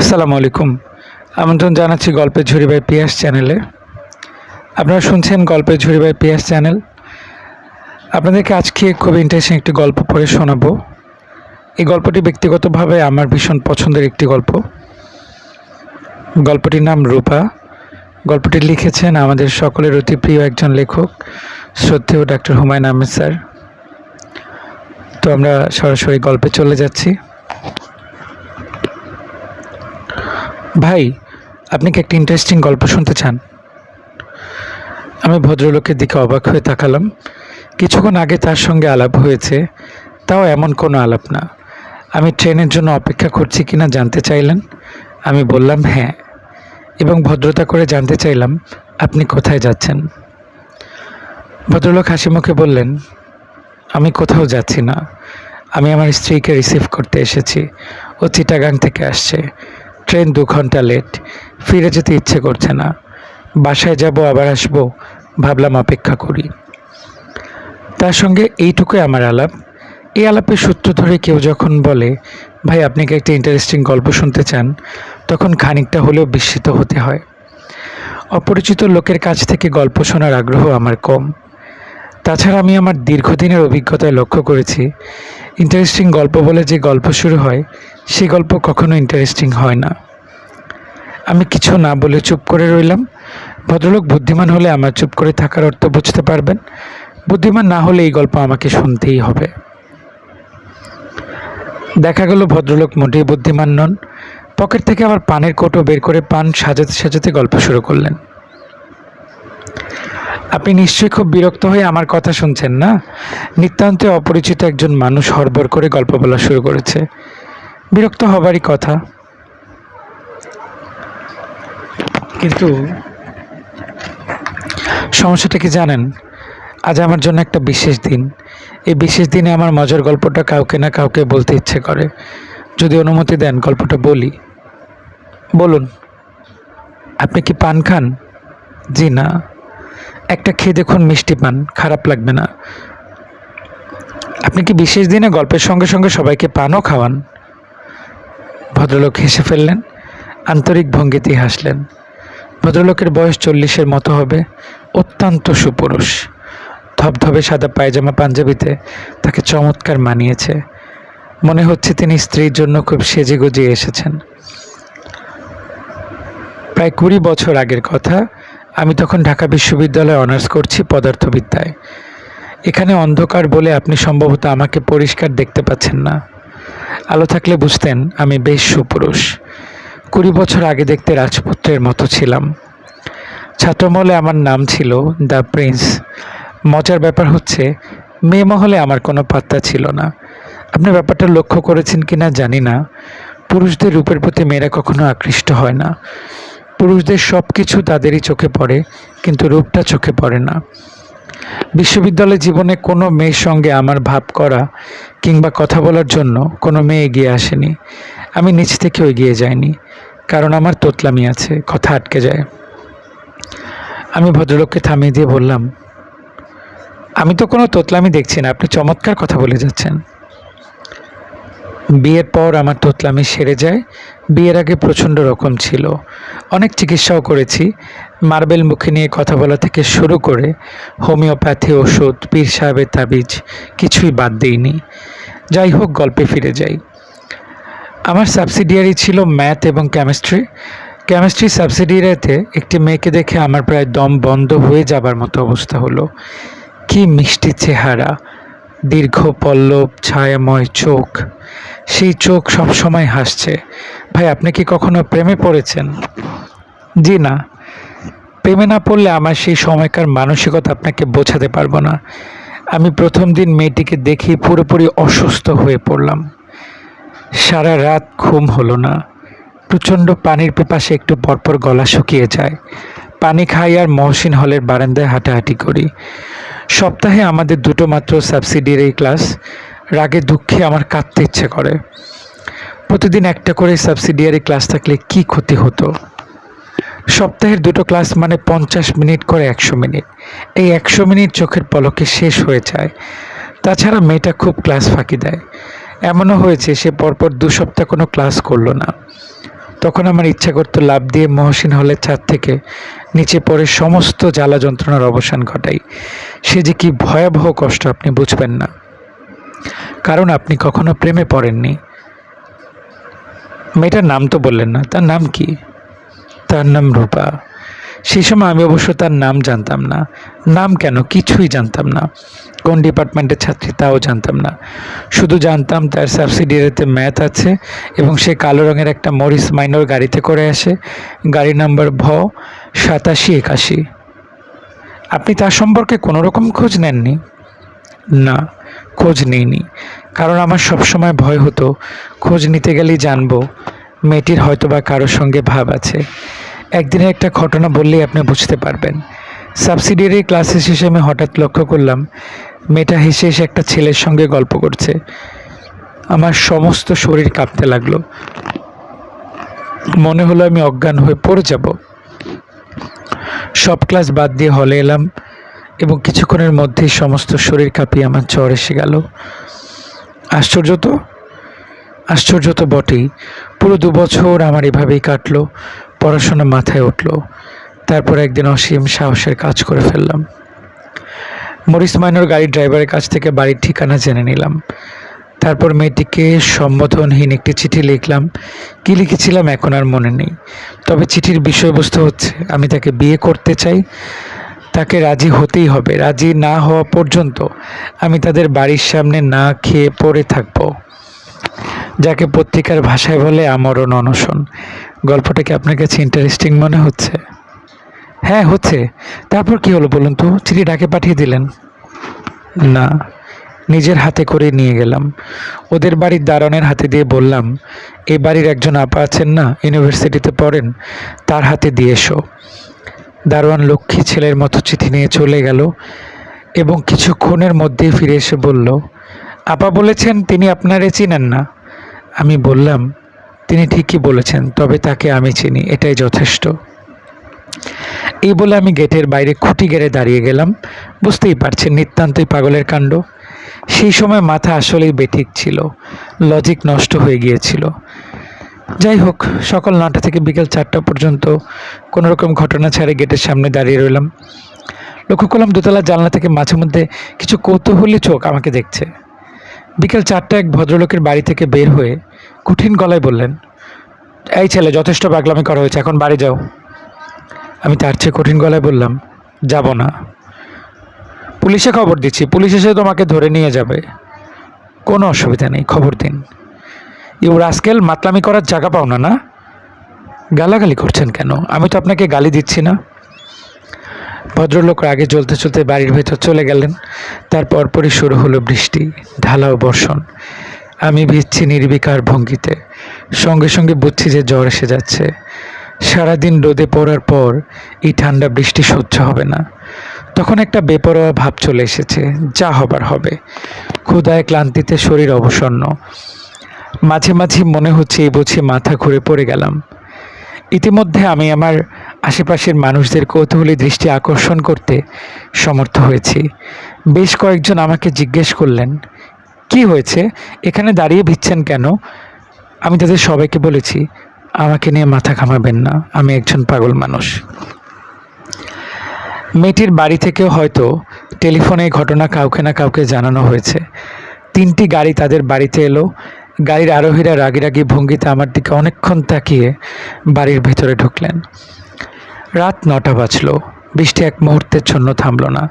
আসসালামু আলাইকুম। আমন্ত্রণ জানাচ্ছি গল্পের ঝুড়ি বাই পিয়াস চ্যানেলে। আপনারা শুনছেন গল্পের ঝুড়ি বাই পিয়াস চ্যানেল। আপনাদেরকে আজকে খুব ইন্টারেস্টিং একটি গল্প পড়ে শোনাবো। এই গল্পটি ব্যক্তিগতভাবে আমার ভীষণ পছন্দের একটি গল্প। গল্পটির নাম রূপা। গল্পটি লিখেছেন আমাদের সকলের অতি প্রিয় একজন লেখক, শ্রদ্ধেয় ডাক্তার হুমায়ুন আহমেদ স্যার। তো আমরা সরাসরি গল্পে চলে যাচ্ছি। ভাই, আপনি কি একটা ইন্টারেস্টিং গল্প শুনতে চান? আমি ভদ্রলোকের দিকে অবাক হয়ে তাকালাম। কিছুক্ষণ আগে তার সঙ্গে আলাপ হয়েছে, তাও এমন কোনো আলাপ না। আমি ট্রেনের জন্য অপেক্ষা করছি কিনা জানতে চাইলেন? আমি বললাম হ্যাঁ। এবং ভদ্রতা করে জানতে চাইলাম, আপনি কোথায় যাচ্ছেন? ভদ্রলোক হাসি মুখে বললেন, আমি কোথাও যাচ্ছি না। আমি আমার স্ত্রীকে রিসিভ করতে এসেছি। ও চিটাগাং থেকে আসছে। ট্রেন দু ঘণ্টা লেট ফিরে যেতে ইচ্ছে করছে না। বাসায় যাব, আবার আসব, ভাবলাম অপেক্ষা করি। তার সঙ্গে এইটুকুই আমার আলাপ। এই আলাপের সূত্র ধরে কেউ যখন বলে, ভাই, আপনি কি একটা ইন্টারেস্টিং গল্প শুনতে চান? তখন খানিকটা হলেও বিস্মিত হতে হয়। অপরিচিত লোকের কাছ থেকে গল্প শোনার আগ্রহ আমার কম। তাছাড়া আমি আমার দীর্ঘদিনের অভিজ্ঞতায় লক্ষ্য করেছি ইন্টারেস্টিং গল্প বলে যে গল্প শুরু হয় সেই গল্প কখনো ইন্টারেস্টিং হয় না। আমি কিছু না বলে চুপ করে রইলাম। ভদ্রলোক বুদ্ধিমান হলে আমার চুপ করে থাকার অর্থ বুঝতে পারবেন। বুদ্ধিমান না হলে এই গল্প আমাকে শুনতেই হবে। দেখা গেল ভদ্রলোক মোটেই বুদ্ধিমান নন। পকেট থেকে আবার পানের কোটো বের করে পান সাজাতে সাজাতে গল্প শুরু করলেন। আপনি নিশ্চয়ই খুব বিরক্ত হয়ে আমার কথা শুনছেন না? নিতান্তে অপরিচিত একজন মানুষ হড়বড় করে গল্প বলা শুরু করেছে। বিরক্ত হবারই কথা। কিন্তু সমস্যাটা কি জানেন? আজ আমার জন্য একটা বিশেষ দিন। এই বিশেষ দিনে আমার মজার গল্পটা কাউকে না কাউকে বলতে ইচ্ছে করে। যদি অনুমতি দেন, গল্পটা বলি। বলুন, আপনি কি পান খান? জি না। একটা খেয়ে দেখুন মিষ্টি পান, খারাপ লাগবে না। আপনি কি বিশেষ দিনে গল্পের সঙ্গে সঙ্গে সবাইকে পানও খাওয়ান? ভদ্রলোক হেসে ফেললেন, আন্তরিক ভঙ্গিতেই হাসলেন। ভদ্রলোকের বয়স চল্লিশের মতো হবে, অত্যন্ত সুপুরুষ। ধবধবে সাদা পায়জামা পাঞ্জাবিতে তাকে চমৎকার মানিয়েছে। মনে হচ্ছে তিনি স্ত্রীর জন্য খুব সেজে গুজিয়ে এসেছেন। প্রায় কুড়ি বছর আগের কথা, আমি তখন ঢাকা বিশ্ববিদ্যালয়ে অনার্স করছি পদার্থবিদ্যায়। এখানে অন্ধকার বলে আপনি সম্ভবত আমাকে পরিষ্কার দেখতে পাচ্ছেন না। আলো থাকলে বুঝতেন আমি বেশ সুপুরুষ। কুড়ি বছর আগে দেখতে রাজপুত্রের মতো ছিলাম। ছাত্রমহলে আমার নাম ছিল দ্য প্রিন্স। মজার ব্যাপার হচ্ছে, মেয়ে মহলে আমার কোনো পাত্তা ছিল না। আপনি ব্যাপারটা লক্ষ্য করেছেন কি না জানি না। পুরুষদের রূপের প্রতি মেয়েরা কখনো আকৃষ্ট হয় না। পুরুষদের সব কিছু তাদেরই চোখে পড়ে, কিন্তু রূপটা চোখে পড়ে না। বিশ্ববিদ্যালয় জীবনে কোনো মেয়ের সঙ্গে আমার ভাব করা কিংবা কথা বলার জন্য কোনো মেয়ে এগিয়ে আসেনি। আমি নিচ থেকে এগিয়ে যাইনি, কারণ আমার তোতলামি আছে, কথা আটকে যায়। আমি ভদ্রলোককে থামিয়ে দিয়ে বললাম, আমি তো কোনো তোতলামি দেখছি না, আপনি চমৎকার কথা বলে যাচ্ছেন। বিয়ের পর আমার তোতলামি সেরে যায়। বিয়ের আগে প্রচণ্ড রকম ছিল। অনেক চিকিৎসাও করেছি। মার্বেল মুখে নিয়ে কথা বলা থেকে শুরু করে হোমিওপ্যাথি ওষুধ, পীর সাহেবের তাবিজ কিছুই বাদ দিইনি। যাই হোক, গল্পে ফিরে যাই। আমার সাবসিডিয়ারি ছিল ম্যাথ এবং কেমিস্ট্রি। কেমিস্ট্রি সাবসিডিয়ারিতে একটি মেয়েকে দেখে আমার প্রায় দম বন্ধ হয়ে যাবার মতো অবস্থা হলো। কি মিষ্টি চেহারা। দীর্ঘ পল্লব, ছায়াময় চোখ। সেই চোখ সব সময় হাসছে। ভাই, আপনি কি কখনো প্রেমে পড়েছেন? জি না। প্রেমে না পড়লে আমার সেই সময়কার মানসিকতা আপনাকে বোঝাতে পারব না। আমি প্রথম দিন মেয়েটিকে দেখি পুরোপুরি অসুস্থ হয়ে পড়লাম। সারা রাত ঘুম হলো না। প্রচণ্ড পানির পেপাসে একটু পরপর গলা শুকিয়ে যায়। পানি খাই আর মহসিন হলের বারান্দায় হাঁটাহাঁটি করি। সপ্তাহে আমাদের দুটো মাত্র সাবসিডিয়ারি ক্লাস। রাগে দুঃখে আমার কাঁদতে ইচ্ছে করে। প্রতিদিন একটা করে সাবসিডিয়ারি ক্লাস থাকলে কি ক্ষতি হতো? সপ্তাহের দুটো ক্লাস মানে পঞ্চাশ মিনিট করে একশো মিনিট। এই একশো মিনিট চোখের পলকে শেষ হয়ে যায়। তাছাড়া মেয়েটা খুব ক্লাস ফাঁকি দেয়। এমনও হয়েছে, সে পরপর দু সপ্তাহ কোনো ক্লাস করল না। তখন আমার ইচ্ছা করতো লাভ দিয়ে মহসিন হলের ছাদ থেকে নিচে পড়ে সমস্ত জ্বালা যন্ত্রণার অবসান ঘটাই। সে যে কি ভয়াবহ কষ্ট আপনি বুঝবেন না। কারণ আপনি কখনো প্রেমে পড়েননি। মেয়েটার নাম তো বললেন না, তার নাম কি? তার নাম রূপা। সেই সময় আমি অবশ্য তার নাম জানতাম না। নাম কেন? কিছুই জানতাম না। কোন ডিপার্টমেন্টের ছাত্রী তাও জানতাম না। শুধু জানতাম তার সাবসিডিয়ারিতে ম্যাথ আছে এবং সে কালো রঙের একটা মরিস মাইনর গাড়িতে করে আসে। গাড়ি নাম্বার ভ সাতাশি, একাশি। আপনি তার সম্পর্কে কোনো রকম খোঁজ নেননি? না, খোঁজ নিইনি। কারণ আমার সবসময় ভয় হতো, খোঁজ নিতে গেলেই জানব, মেয়েটির হয়তো বা কারোর সঙ্গে ভাব আছে। একদিনের একটা ঘটনা বললেই আপনি বুঝতে পারবেন। সাবসিডিয়ারি ক্লাসে শেষে আমি হঠাৎ লক্ষ্য করলাম, মেয়েটা হেসে হেসে একটা ছেলের সঙ্গে গল্প করছে। আমার সমস্ত শরীর কাঁপতে লাগল। মনে হলো আমি অজ্ঞান হয়ে পড়ে যাব। সব ক্লাস বাদ দিয়ে হলে এলাম এবং কিছুক্ষণের মধ্যেই সমস্ত শরীর কাঁপিয়ে আমার জ্বর এসে গেল। আশ্চর্য তো? আশ্চর্য তো বটেই। পুরো দু বছর আমার এভাবেই কাটলো, পড়াশোনা মাথায় উঠল। তারপর একদিন অসীম সাহসের কাজ করে ফেললাম। মরিস মাইনর গাড়ির ড্রাইভারের কাছ থেকে বাড়ির ঠিকানা জেনে নিলাম। তারপর মেয়েটিকে সম্বোধনহীন একটি চিঠি লিখলাম। কী লিখেছিলাম এখন আর মনে নেই। তবে চিঠির বিষয়বস্তু হচ্ছে, আমি তাকে বিয়ে করতে চাই, তাকে রাজি হতেই হবে। রাজি না হওয়া পর্যন্ত আমি তাদের বাড়ির সামনে না খেয়ে পড়ে থাকব। যাকে পত্রিকার ভাষায় বলে আমরণ অনশন। গল্পটা কি আপনার কাছে ইন্টারেস্টিং মনে হচ্ছে? হ্যাঁ হচ্ছে। তারপর কি হলো বলুন তো? চিঠি ডাকে পাঠিয়ে দিলেন? না। নিজের হাতে করে নিয়ে গেলাম। ওদের বাড়ির দারণের হাতে দিয়ে বললাম এই বাড়ির একজন আপা আছেন না? ইউনিভার্সিটিতে পড়েন, তার হাতে দিয়ে এসো। দারোয়ান লক্ষ্মী ছেলের মতো চিঠি নিয়ে চলে গেল এবং কিছুক্ষণের মধ্যেই ফিরে এসে বলল, আপা বলেছেন তিনি আপনারে চিনেন না। আমি বললাম, তিনি ঠিকই বলেছেন, তবে তাকে আমি চিনি, এটাই যথেষ্ট। এই বলে আমি গেটের বাইরে খুঁটি গেড়ে দাঁড়িয়ে গেলাম। বুঝতেই পারছেন নিতান্তই পাগলের কাণ্ড। সেই সময় মাথা আসলেই বেঠিক ছিল লজিক নষ্ট হয়ে গিয়েছিল। যাই হোক, সকাল নটা থেকে বিকেল চারটা পর্যন্ত কোনো রকম ঘটনা ছাড়ে গেটের সামনে দাঁড়িয়ে রইলাম। লক্ষ্য করলাম দোতলা জানলা থেকে মাঝে মধ্যে কিছু কৌতূহলী চোখ আমাকে দেখছে। বিকেল চারটা এক ভদ্রলোকের বাড়ি থেকে বের হয়ে কঠিন গলায় বললেন, এই ছেলে, যথেষ্ট পাগলামি করা হয়েছে, এখন বাড়ি যাও। আমি তার চেয়ে কঠিন গলায় বললাম, যাব না। পুলিশে খবর দিচ্ছি। পুলিশ এসে তোমাকে ধরে নিয়ে যাবে। কোনো অসুবিধা নেই, খবর দিন। ইউ রাস্কেল মাতলামি করার জায়গা পাও না না? গালাগালি করছেন কেন? আমি তো আপনাকে গালি দিচ্ছি না। ভদ্রলোক আগে চলতে চলতে বাড়ির ভেতর চলে গেলেন। তার পরপরই শুরু হলো বৃষ্টি ঢালাও বর্ষণ। আমি ভিজছি নির্বিকার ভঙ্গিতে। সঙ্গে সঙ্গে বুঝছি যে জ্বর এসে যাচ্ছে। সারাদিন রোদে পড়ার পর এই ঠান্ডা বৃষ্টি সহ্য হবে না। তখন একটা বেপরোয়া ভাব চলে এসেছে, যা হবার হবে। ক্ষুদায় ক্লান্তিতে শরীর অবসন্ন। মাঝে মাঝে মনে হচ্ছে এই বুঝি মাথা ঘুরে পড়ে গেলাম। ইতিমধ্যে আমি আমার আশেপাশের মানুষদের কৌতূহলী দৃষ্টি আকর্ষণ করতে সমর্থ হয়েছি। বেশ কয়েকজন আমাকে জিজ্ঞেস করলেন, কি হয়েছে? এখানে দাঁড়িয়ে ভিচ্ছেন কেন? আমি তাদের সবাইকে বলেছি, আমাকে নিয়ে মাথা ঘামাবেন না, আমি একজন পাগল মানুষ। মেয়েটির বাড়ি থেকেও হয়তো টেলিফোনে এই ঘটনা কাউকে না কাউকে জানানো হয়েছে। তিনটি গাড়ি তাদের বাড়িতে এলো। গাড়ির আরোহীরা রাগি রাগি ভঙ্গিতে আমার দিকে অনেকক্ষণ তাকিয়ে বাড়ির ভেতরে ঢুকলেন। রাত নটা বাজলো। বৃষ্টি এক মুহূর্তের জন্য থামলো না।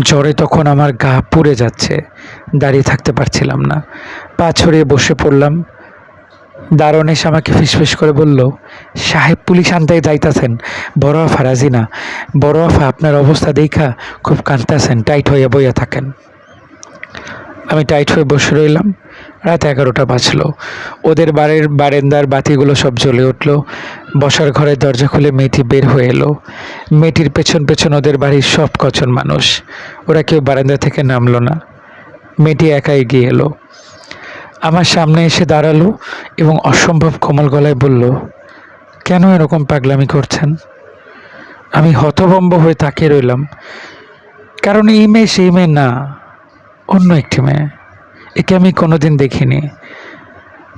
জ্বরে তখন আমার গা পুড়ে যাচ্ছে। দাঁড়িয়ে থাকতে পারছিলাম না। পা ছড়িয়ে বসে পড়লাম। দারোয়ান এসে আমাকে ফিসফিস করে বলল, সাহেব পুলিশ আনতে যাইতাছেন, বড় আফা, রাজি না। বড় আফা, আপনার অবস্থা দেখা খুব কাঁদতেছেন, টাইট হইয়া বইয়া থাকেন। আমি টাইট হয়ে বসে রইলাম। রাত এগারোটা বাজলো। ওদের বাড়ির বারেন্দার বাতিগুলো সব জ্বলে উঠল। বসার ঘরের দরজা খুলে মেয়েটি বের হয়ে এলো। মেয়েটির পেছন পেছন ওদের বাড়ির সব কচন মানুষ। ওরা কেউ বারান্দা থেকে নামলো না। মেয়েটি একা এগিয়ে এলো। আমার সামনে এসে দাঁড়াল এবং অসম্ভব কোমল গলায় বলল, কেন এরকম পাগলামি করছেন? আমি হতভম্ব হয়ে তাকিয়ে রইলাম। কারণ এই মেয়ে সেই মেয়ে না, অন্য একটি মেয়ে। একে আমি কোনোদিন দেখিনি।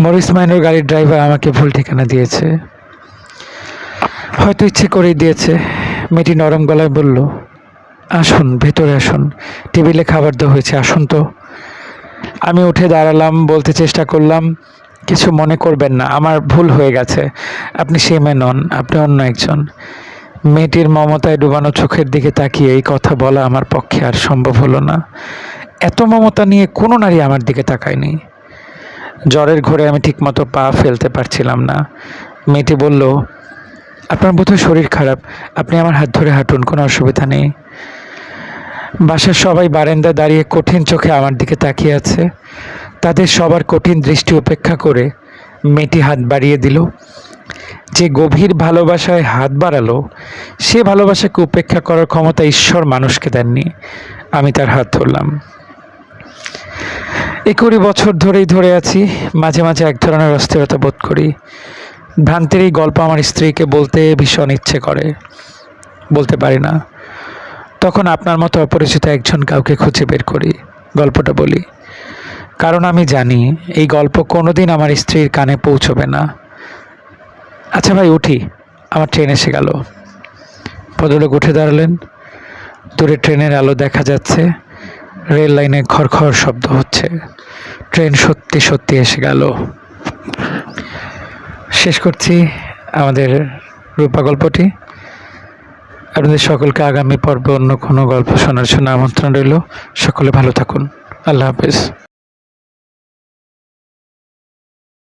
মরিস মাইনের গাড়ির ড্রাইভার আমাকে ভুল ঠিকানা দিয়েছে। হয়তো ইচ্ছে করেই দিয়েছে। মেয়েটি নরম গলায় বলল, আসুন, ভেতরে আসুন। টেবিলে খাবার দেওয়া হয়েছে, আসুন তো। আমি উঠে দাঁড়ালাম, বলতে চেষ্টা করলাম, কিছু মনে করবেন না, আমার ভুল হয়ে গেছে। আপনি সে মেয়ে নন, আপনি অন্য একজন। মেয়েটির মমতায় ডুবানো চোখের দিকে তাকিয়ে এই কথা বলা আমার পক্ষে আর সম্ভব হলো না। এত মমতা নিয়ে কোনো নারী আমার দিকে তাকায়নি। জ্বরের ঘোরে আমি ঠিকমতো পা ফেলতে পারছিলাম না। মেয়েটি বলল, আপনার বোধহয় শরীর খারাপ, আপনি আমার হাত ধরে হাঁটুন, কোনো অসুবিধা নেই। বাসার সবাই বারান্দায় দাঁড়িয়ে কঠিন চোখে আমার দিকে তাকিয়ে আছে। তাদের সবার কঠিন দৃষ্টি উপেক্ষা করে মেয়েটি হাত বাড়িয়ে দিল। যে গভীর ভালোবাসায় হাত বাড়ালো, সে ভালোবাসাকে উপেক্ষা করার ক্ষমতা ঈশ্বর মানুষকে দেননি। আমি তার হাত ধরলাম। এই কুড়ি বছর ধরেই ধরে আছি, মাঝে মাঝে এক ধরনের অস্থিরতা বোধ করি। ভ্রান্তির এই গল্প আমার স্ত্রীকে বলতে ভীষণ ইচ্ছে করে। বলতে পারি না। তখন আপনার মতো অপরিচিত একজন কাউকে খুঁজে বের করি, গল্পটা বলি। কারণ আমি জানি, এই গল্প কোনোদিন আমার স্ত্রীর কানে পৌঁছবে না। আচ্ছা ভাই, উঠি। আমার ট্রেন এসে গেল। ভদ্রলোক উঠে দাঁড়ালেন। দূরে ট্রেনের আলো দেখা যাচ্ছে। রেল লাইনে খড়খড় শব্দ হচ্ছে। ট্রেন সত্যি সত্যি এসে গেল। শেষ করছি আমাদের রূপা গল্পটি। আপনাদের সকলকে আগামী পর্বে অন্য কোনো গল্প শোনার জন্য আমন্ত্রণ রইল। সকলে ভালো থাকুন। আল্লাহ হাফেজ।